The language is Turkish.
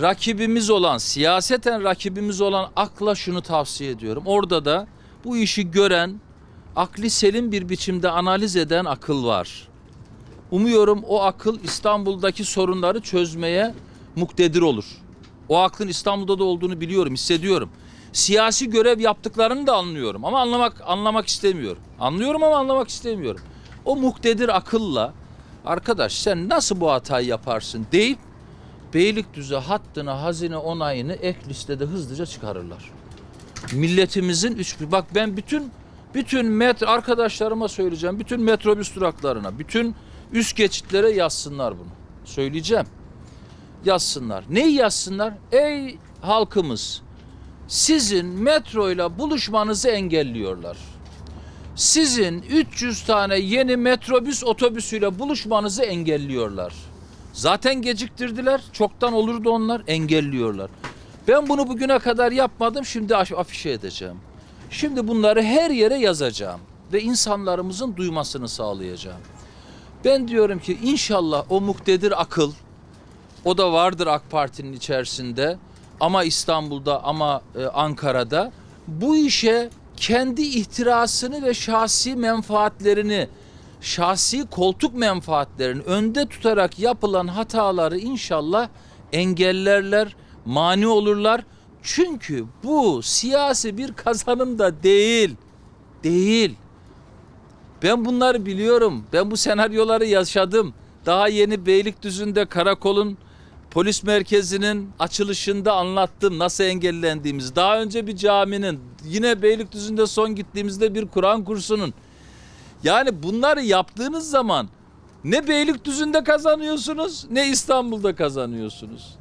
rakibimiz olan, siyaseten rakibimiz olan akla şunu tavsiye ediyorum. Orada da bu işi gören, akli selim bir biçimde analiz eden akıl var. Umuyorum o akıl İstanbul'daki sorunları çözmeye muktedir olur. O aklın İstanbul'da da olduğunu biliyorum, hissediyorum. Siyasi görev yaptıklarını da anlıyorum ama anlamak anlamak istemiyorum. Anlıyorum ama anlamak istemiyorum. O muktedir akılla arkadaş sen nasıl bu hatayı yaparsın deyip Beylikdüzü hattını, hazine onayını ek listede hızlıca çıkarırlar. Milletimizin üç bak ben bütün bütün metro arkadaşlarıma söyleyeceğim. Bütün metrobüs duraklarına, bütün üst geçitlere yazsınlar bunu. Söyleyeceğim. Yazsınlar. Neyi yazsınlar? Ey halkımız sizin metroyla buluşmanızı engelliyorlar. Sizin 300 tane yeni metrobüs otobüsüyle buluşmanızı engelliyorlar. Zaten geciktirdiler. Çoktan olurdu onlar. Engelliyorlar. Ben bunu bugüne kadar yapmadım. Şimdi af- afişe edeceğim. Şimdi bunları her yere yazacağım. Ve insanlarımızın duymasını sağlayacağım. Ben diyorum ki inşallah o muktedir akıl, o da vardır AK Parti'nin içerisinde ama İstanbul'da ama e, Ankara'da bu işe kendi ihtirasını ve şahsi menfaatlerini, şahsi koltuk menfaatlerini önde tutarak yapılan hataları inşallah engellerler, mani olurlar. Çünkü bu siyasi bir kazanım da değil. Değil. Ben bunları biliyorum. Ben bu senaryoları yaşadım. Daha yeni Beylikdüzü'nde karakolun polis merkezinin açılışında anlattım nasıl engellendiğimizi. Daha önce bir caminin, yine Beylikdüzü'nde son gittiğimizde bir Kur'an kursunun. Yani bunları yaptığınız zaman ne Beylikdüzü'nde kazanıyorsunuz ne İstanbul'da kazanıyorsunuz.